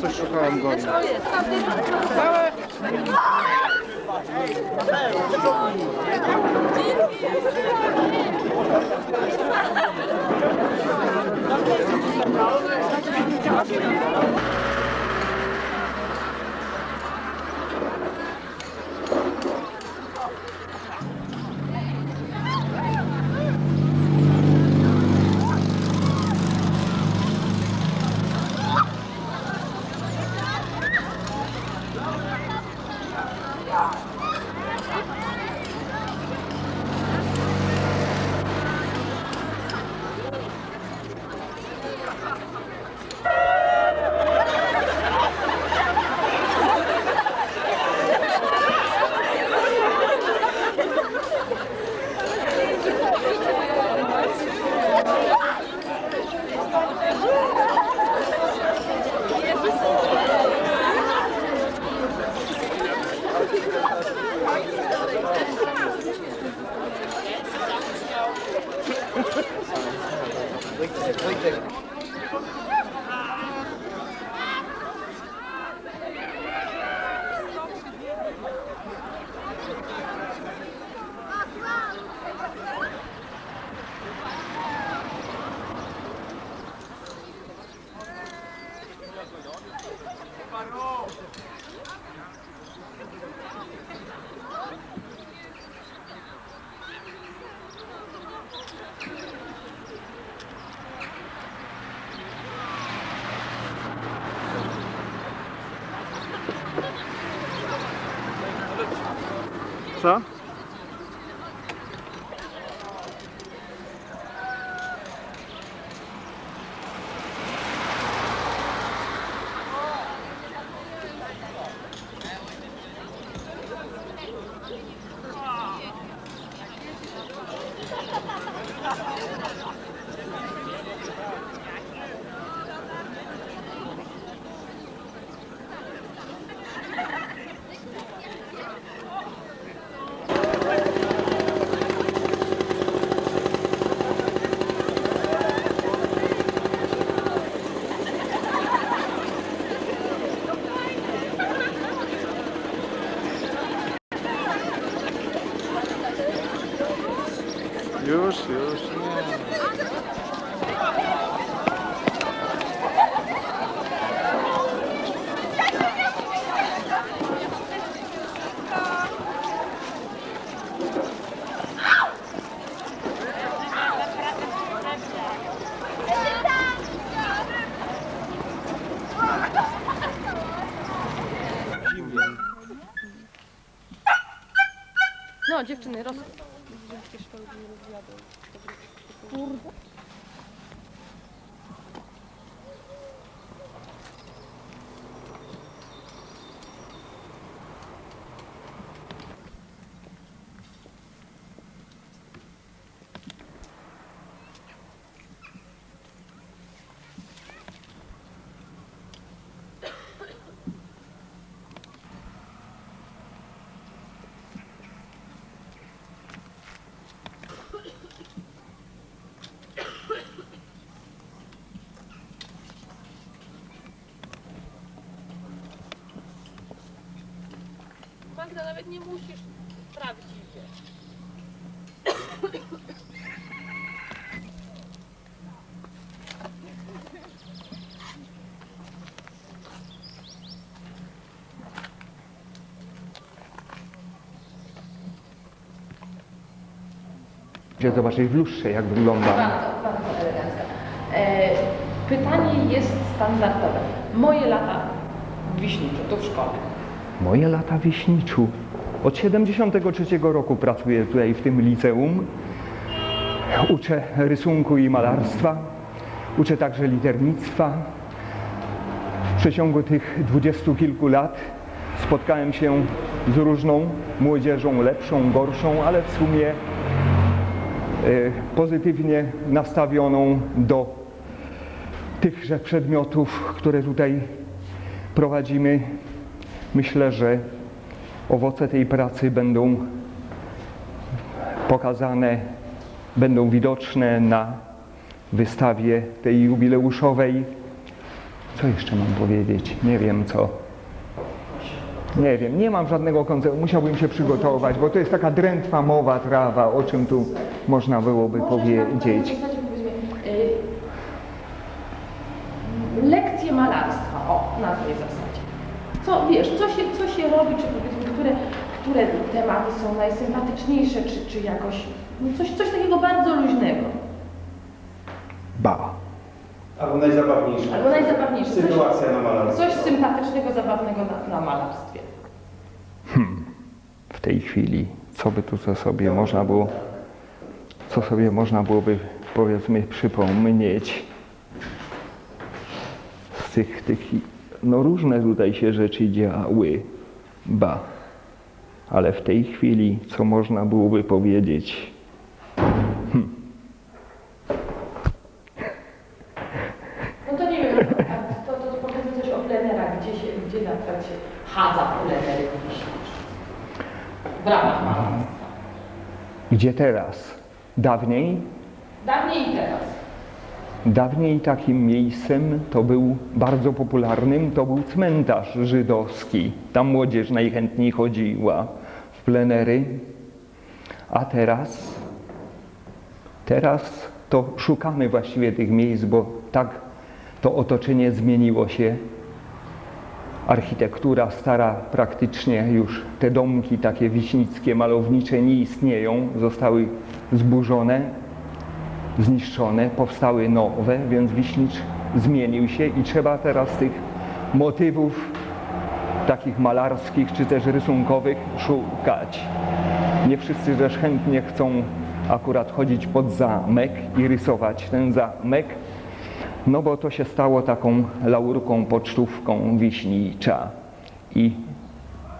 Coś szukałem go. Co? Już, Magda, nawet nie musisz prawdziwie. Gdzie zobaczyć w lustrze, jak wygląda. Bardzo, bardzo elegancko. E, Pytanie jest standardowe. Moje lata w Wiśniczu, tu w szkole. Moje lata w. Od 73 roku pracuję tutaj w tym liceum. Uczę rysunku i malarstwa. Uczę także liternictwa. W przeciągu tych dwudziestu kilku lat spotkałem się z różną młodzieżą, lepszą, gorszą, ale w sumie e, pozytywnie nastawioną do tychże przedmiotów, które tutaj prowadzimy. Myślę, że owoce tej pracy będą pokazane, będą widoczne na wystawie tej jubileuszowej. Co jeszcze mam powiedzieć? Nie wiem co. Nie wiem, nie mam żadnego konceptu, musiałbym się przygotować, bo to jest taka drętwa mowa, trawa, o czym tu można byłoby powiedzieć. W zasadzie powiedzmy, y, lekcje malarstwa, o, na tej zasadzie. Co, wiesz, co się, co się robi, czy powiedzmy, które, które tematy są najsympatyczniejsze, czy, czy jakoś, no coś, coś takiego bardzo luźnego. Ba. Albo najzabawniejsza. Albo najzabawniejsze. Coś, Sytuacja na malarstwie. coś sympatycznego, zabawnego na, na malarstwie. w tej chwili, co by tu co sobie można było, co sobie można byłoby powiedzmy przypomnieć z tych, tych, no różne tutaj się rzeczy działy, ba, ale w tej chwili, co można byłoby powiedzieć, No to nie wiem, a to, to, to powiedzmy coś o plenerach, gdzie się, gdzie na przykład się chadza plenery w ramach malarstwa. gdzie teraz, dawniej? Dawniej i teraz. Dawniej takim miejscem to był bardzo popularnym, to był cmentarz żydowski. Tam młodzież najchętniej chodziła plenery. A teraz, teraz to szukamy właściwie tych miejsc, bo tak to otoczenie zmieniło się. Architektura stara praktycznie już te domki takie wiśnickie, malownicze nie istnieją, zostały zburzone zniszczone, powstały nowe, więc Wiśnicz zmienił się i trzeba teraz tych motywów takich malarskich czy też rysunkowych szukać. Nie wszyscy też chętnie chcą akurat chodzić pod zamek i rysować ten zamek, no bo to się stało taką laurką pocztówką Wiśnicza i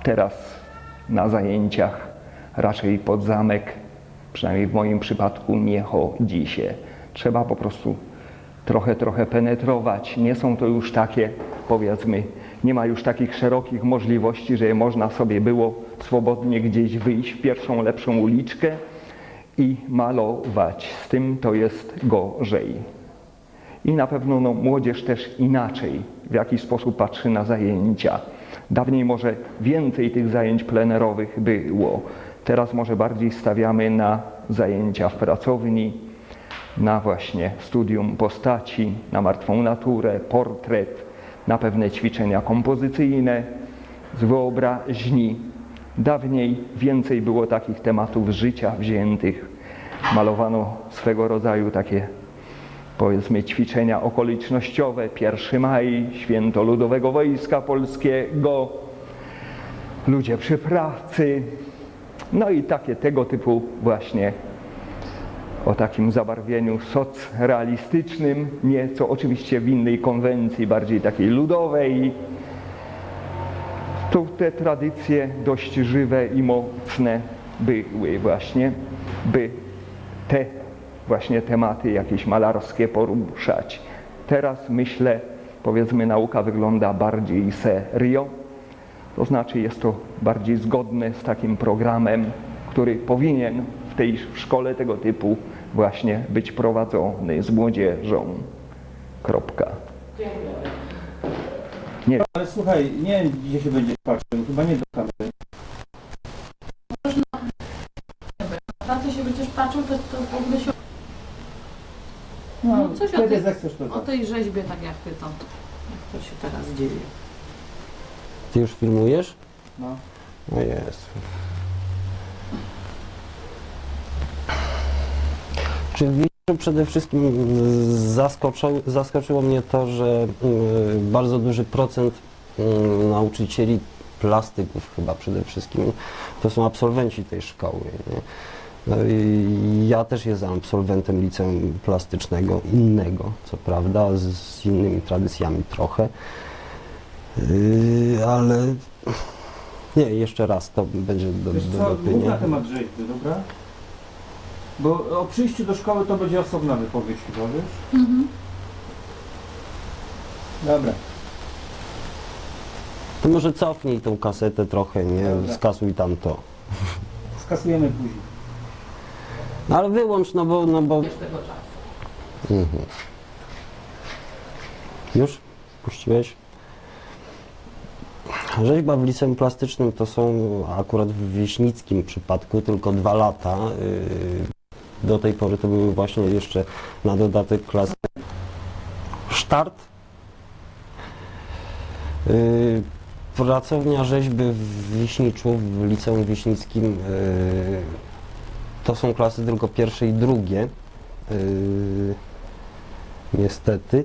teraz na zajęciach raczej pod zamek, przynajmniej w moim przypadku, nie chodzi się. Trzeba po prostu trochę, trochę penetrować. Nie są to już takie, powiedzmy, nie ma już takich szerokich możliwości, że można sobie było swobodnie gdzieś wyjść w pierwszą lepszą uliczkę i malować. Z tym to jest gorzej. I na pewno no, młodzież też inaczej w jakiś sposób patrzy na zajęcia. Dawniej może więcej tych zajęć plenerowych było. Teraz może bardziej stawiamy na zajęcia w pracowni, na właśnie studium postaci, na martwą naturę, portret, na pewne ćwiczenia kompozycyjne z wyobraźni. Dawniej więcej było takich tematów życia wziętych. Malowano swego rodzaju takie powiedzmy ćwiczenia okolicznościowe, 1 maj, święto Ludowego Wojska Polskiego, ludzie przy pracy, no i takie tego typu właśnie o takim zabarwieniu socrealistycznym, nieco oczywiście w innej konwencji, bardziej takiej ludowej. To te tradycje dość żywe i mocne były właśnie, by te właśnie tematy jakieś malarskie poruszać. Teraz myślę, powiedzmy, nauka wygląda bardziej serio, to znaczy jest to bardziej zgodne z takim programem, który powinien w tej szkole tego typu właśnie być prowadzony z młodzieżą. Kropka. Ale słuchaj, nie wiem gdzie się będzie patrzył, chyba nie do kamery. Na co się będziesz patrzył, to, to w ogóle się... No, coś o tej, zechcesz to o zrobić. tej rzeźbie, tak jak ty to, jak to się teraz dzieje. Ty już filmujesz? No. O jest. Czy Przede wszystkim y, zaskoczyło, mnie to, że y, bardzo duży procent y, nauczycieli plastyków chyba przede wszystkim to są absolwenci tej szkoły. Nie? No Ja też jestem absolwentem liceum plastycznego, innego, co prawda, z, z innymi tradycjami trochę, Yy, ale nie, jeszcze raz to będzie do, do dobra? Bo o przyjściu do szkoły to będzie osobna wypowiedź chyba, wiesz? Dobra. To może cofnij tą kasetę trochę, nie? Dobra. Skasuj tam to. Skasujemy później. No ale wyłącz, no bo, no bo... Tego czasu. Mhm. Już? Puściłeś? Rzeźba w liceum plastycznym to są akurat w wieśnickim przypadku tylko dwa lata. Yy, Do tej pory to były właśnie jeszcze na dodatek klasy Start. Yy, Pracownia rzeźby w Wiśniczu, w liceum wieśnickim yy, to są klasy tylko pierwsze i drugie. Yy, niestety.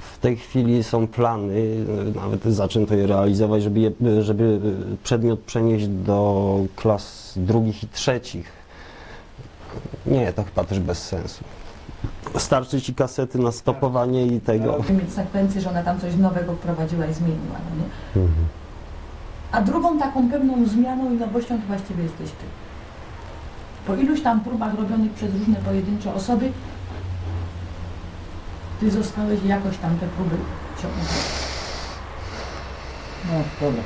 W tej chwili są plany, nawet zaczęto je realizować, żeby, je, żeby przedmiot przenieść do klas drugich i trzecich. Nie, to chyba też bez sensu. Starczy ci kasety na stopowanie i tego. mieć sekwencję, że ona tam coś nowego wprowadziła i zmieniła, no nie? A drugą taką pewną zmianą i nowością to właściwie jesteś ty. Po iluś tam próbach robionych przez różne pojedyncze osoby, ty zostałeś jakoś tam te próby ciągnąć. No, dobra.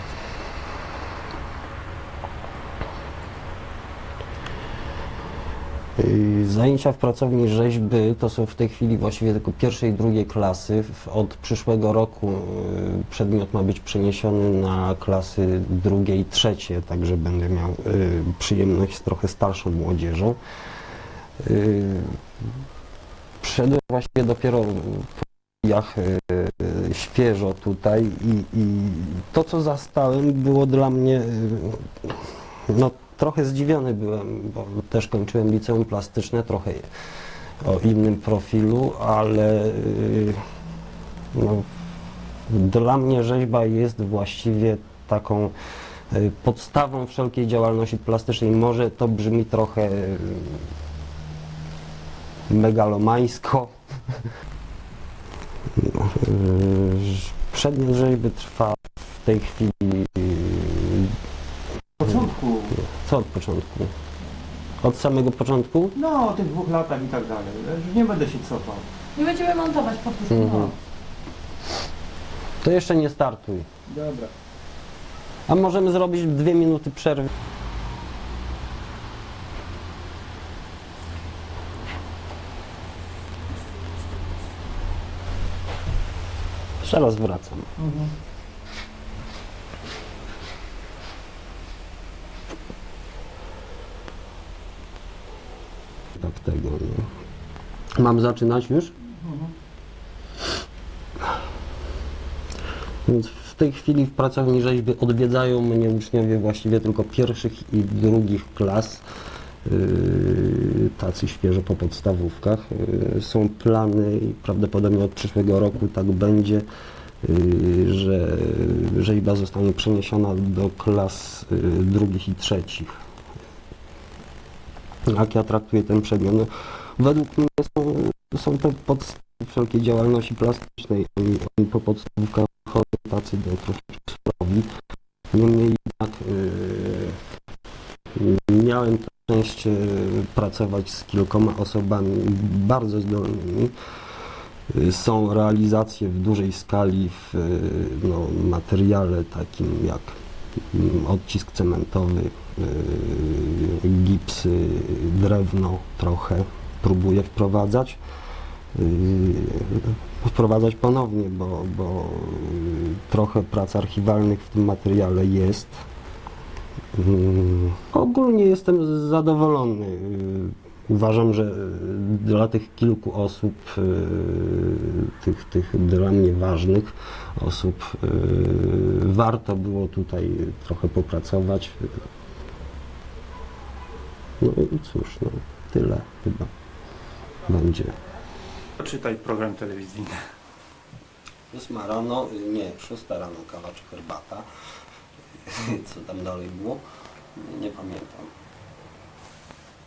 Zajęcia w pracowni rzeźby to są w tej chwili właściwie tylko pierwszej i drugiej klasy. Od przyszłego roku yy, przedmiot ma być przeniesiony na klasy drugie i trzecie, także będę miał yy, przyjemność z trochę starszą młodzieżą. Wszedłem właściwie dopiero po studiach świeżo tutaj i, i to, co zastałem, było dla mnie no, trochę zdziwiony byłem, bo też kończyłem liceum plastyczne, trochę o innym profilu, ale yy, no, dla mnie rzeźba jest właściwie taką yy, podstawą wszelkiej działalności plastycznej. Może to brzmi trochę yy, megalomańsko. No, Przedmiot rzeźby trwa w tej chwili co od początku? Od samego początku? no o tych dwóch latach i tak dalej. Już nie będę się cofał. Nie będziemy montować, powtórz. Mhm. To jeszcze nie startuj. Dobra. A możemy zrobić dwie minuty przerwy. Jeszcze raz wracam. Tak nie? Mam zaczynać już? Więc w tej chwili w pracowni rzeźby odwiedzają mnie uczniowie właściwie tylko pierwszych i drugich klas, yy, tacy świeżo po podstawówkach. Yy, Są plany i prawdopodobnie od przyszłego roku tak będzie, yy, że rzeźba zostanie przeniesiona do klas drugich i trzecich. Jak ja traktuję ten przedmiot? No, według mnie są, są to podstawy wszelkiej działalności plastycznej. Oni, oni po podstawówkach chodzą tacy do troszeczkę słabi. Niemniej jednak yy, miałem to szczęście pracować z kilkoma osobami bardzo zdolnymi. Yy, Są realizacje w dużej skali w yy, no, materiale takim jak mm, odcisk cementowy, yy, gipsy, drewno trochę próbuję wprowadzać. Yy, wprowadzać ponownie, bo, bo yy, trochę prac archiwalnych w tym materiale jest. Yy, Ogólnie jestem zadowolony. Uważam, że dla tych kilku osób, tych, tych dla mnie ważnych osób, warto było tutaj trochę popracować. No i cóż, no, tyle chyba. będzie. Czytaj program telewizyjny. Ósma rano, nie, szósta rano kawa czy herbata. Co tam dalej było? Nie, nie pamiętam.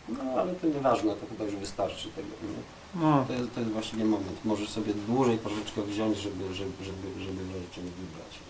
No ale to nieważne, to chyba już wystarczy tego. Nie? No, To, jest, to jest właściwie moment. Możesz sobie dłużej troszeczkę wziąć, żeby, żeby, żeby, żeby rzeczy wybrać. Nie?